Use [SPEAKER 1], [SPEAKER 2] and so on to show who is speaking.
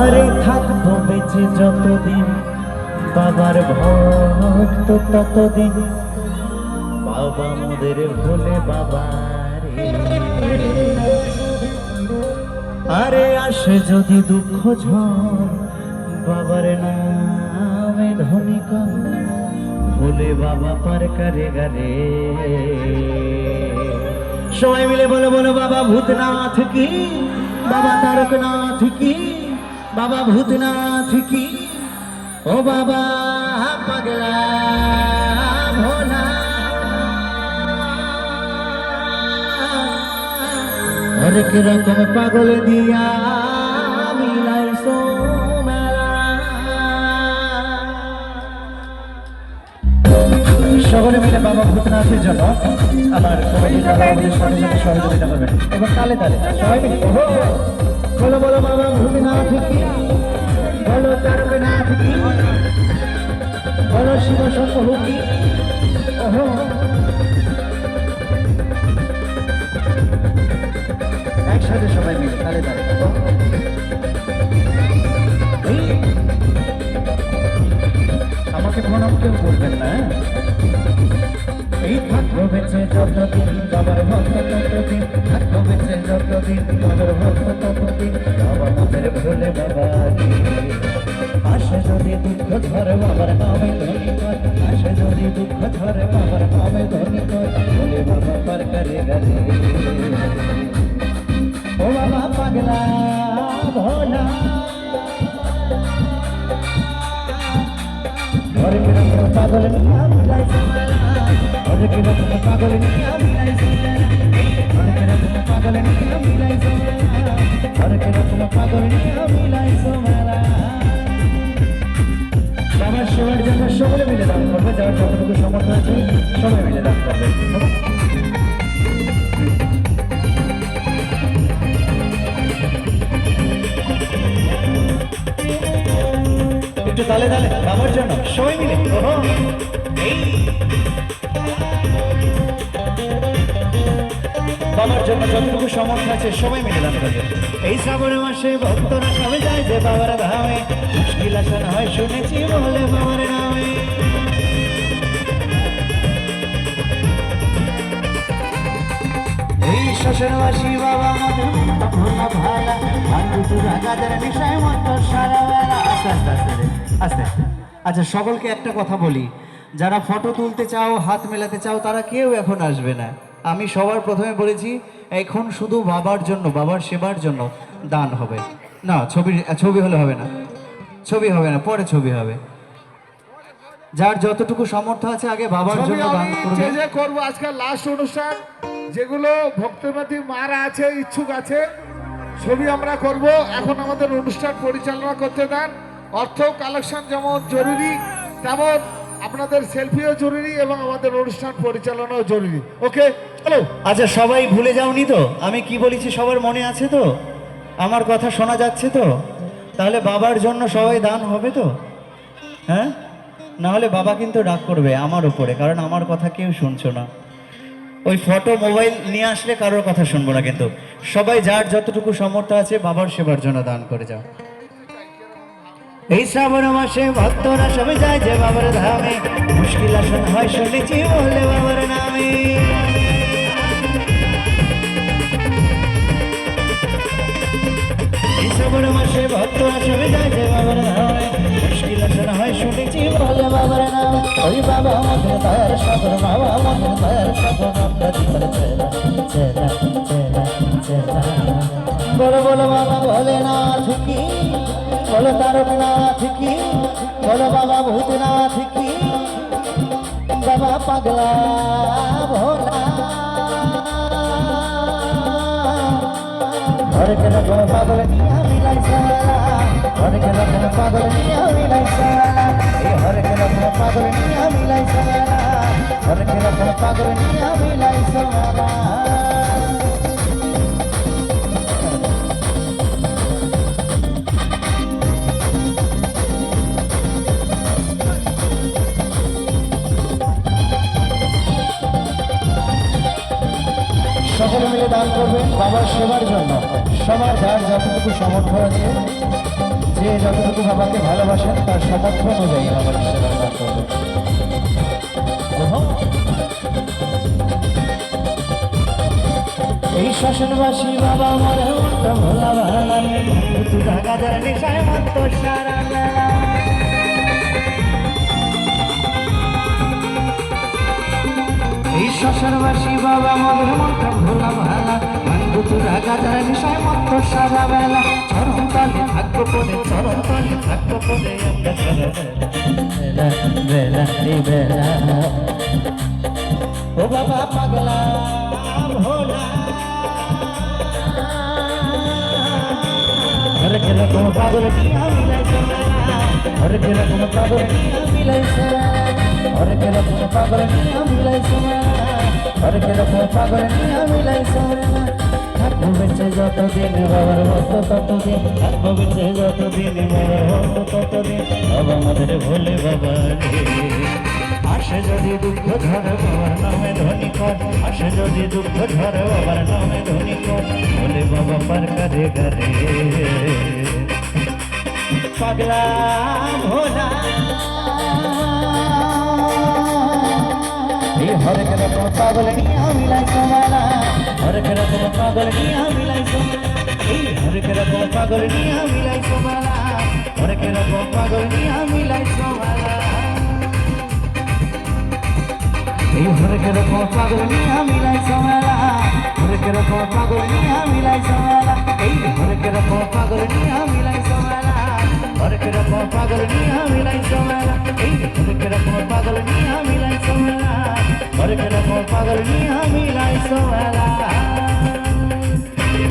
[SPEAKER 1] আরে থাকব বেঁচে যতদিন, বাবার ভক্ত ততদিন। বাবা মোদের ভোলে বাবা আরে আসে যদি দুঃখ ঝড়, বাবার নামে ধনিক ভোলে বাবা পার করে গারে। সবাই মিলে বলো বলো বাবা, ভূতনাথ কি? বাবা তারকনাথ কি? বাবা ভূতনাথ কি? ও বাবা পাগলা ভোলা। হরেক রকম পাগল দিয়া মিলাইছো মেলা সকলে মিলে বাবা ভূতনাথের জন্য আমার সাথে সহযোগিতা করবেন। এবং তালে তালে, সবাই মিলে বলো বলো বাবা ভূতনাথ কি? বলো, তারকনাথ কি? বলো, শিব শম্ভু কি? একসাথে সবাই মিলে তালে আমাকে প্রণাম কেউ করবেন না হ্যাঁ? এই থাকব বেঁচে যতদিন বাবার ভক্ত ততদিন বাবার ভক্ত ততদিন বাবা আমাদের ভোলে বাবা। আসে যদি দুঃখ ধরে বাবার নামে ধনী কর আসে যদি দুঃখ ধরে বাবার নামে ধনী পাগলা নিয়া কীরকম পাগল নিয়া পাগল নিয়া মিলাইছে মেলা। আমার সেবার জন্য সকলে মিলে দান করবে, যারা যতটুকু সমর্থ আছে সবাই মিলে দান করবে। বাবার জন্য যতটুকু সমর্থ আছে, সবাই মিলে দান করবে। এই শ্রাবণ মাসে ভক্তরা সবাই যায় যে বাবার ধামে। মুশকিল আসান হয়, শুনেছি বলে বাবার নামে। বাবা আচ্ছা সকলকে একটা কথা বলি। যারা ফটো তুলতে চাও, হাত মেলাতে চাও, তারা কেউ এখন আসবে না। আমি সবার প্রথমে বলেছি এখন শুধু বাবার জন্য বাবার সেবার জন্য দান হবে। না ছবি ছবি হলে হবে না। ছবি হবে না পরে ছবি হবে। যার যতটুকু সামর্থ্য আছে আগে বাবার জন্য দান করবে।
[SPEAKER 2] যে যে করব আজকে লাস্ট অনুষ্ঠান যেগুলো ভক্তমাতি মারা আছে ইচ্ছুক আছে ছবি আমরা করব। এখন আমাদের অনুষ্ঠান পরিচালনা করতে দেন অর্থ কালেকশন যেমন জরুরি তেমন আপনাদের সেলফিও জরুরি এবং আমাদের অনুষ্ঠান পরিচালনাও জরুরি। ওকে চলো।
[SPEAKER 1] আচ্ছা সবাই ভুলে যাওনি তো? আমি কি বলেছি সবার মনে আছে তো? আমার কথা শোনা যাচ্ছে তো? তাহলে বাবার জন্য সবাই দান হবে তো? হ্যাঁ? না হলে বাবা কিন্তু ডাক করবে আমার উপরে, কারণ আমার কথা কেউ শুনছো না। ওই ফটো মোবাইল নিয়ে আসলে কারোর কথা শুনব না কিন্তু। সবাই যার যতটুকু সমর্থ আছে, বাবার সেবার জন্য দান করে যাও। এই শ্রাবণ মাসে ভক্তরা সবাই যায় যে বাবার ধামে। মুশকিল আসন হয় শুনেছি বলে বাবার নামে। এই শ্রাবণ মাসে ভক্তরা সবাই যায় যে বাবার ধামে। নামে। ওই বাবা বলো না কি বলো তারকনাথ কি বলো বাবা ভূতনাথ কি বাবা পাগলা ভোলা ঘরে কেন কোনো পাগল নিয়ে মিলাই সালা ঘরে কেন কোনো পাগল নিয়ে মিলাই সালা এই ঘরে দান করবেন বাবার সেবার জন্য। সবার যার যতটুকু সামর্থ্য আছে, যে যতটুকু বাবাকে ভালোবাসেন, তার সামর্থ্য অনুযায়ী বাবার সেবা দান করবেন। এই শাসনবাসী বাবা মরে মনটা ভোলা ভালা তু ঢাকা যারা নেশায় মত সারা এই শ্মশানবাসী বাবা মদের মনটা ভোলা ভালা মানবু তু ঢাকা যারা নেশায় মত সারা বেলা চরম তলে ভাগ্য পদে চরম তলে ভাগ্য পদে আমরা সারা বেলা বেলা এই বেলা ও বাবা পাগলা ভোলা हर के रकम पागल किया मिलाई सोना हर के रकम पागल किया मिलाई सोना हर के रकम पागल পাগল নিয়ে মিলাইছ। থাকব বেঁচে যতদিন, বাবার মতো ততদিন। থাকব বেঁচে যতদিন, বাবার মতো ততদিন। বাবা আমাদের ভোলে বাবা আসে যদি দুঃখ ধরে বাবার নামে ধনী কর। আসে যদি দুঃখ ধরে বাবার নামে ধনী কর। ভোলে বাবা পার কারে গারে পাগলা ভোলা হরে করে কোনো পাগল নিয়া মিলাই সমালা? হরে করে কোনো পাগল নিয়া মিলাই এই হরে করে কোনো পাগল নিয়া মিলাই সমালা? হরে করে কোনো পাগল নিয়া মিলাই সমালা? এই হরে কে রকম পাগল নিয়া মিলাই সমালা? হরে কে রকম পাগল নিয়া মিলাই সমালা? এই হরে কে রকম পাগল নিয়া মিলাই সমালা? হরে কে রকম পাগল নিয়া মিলাই সমালা? এই হরে কে রকম পাগল নিয়া মিলাই সমালা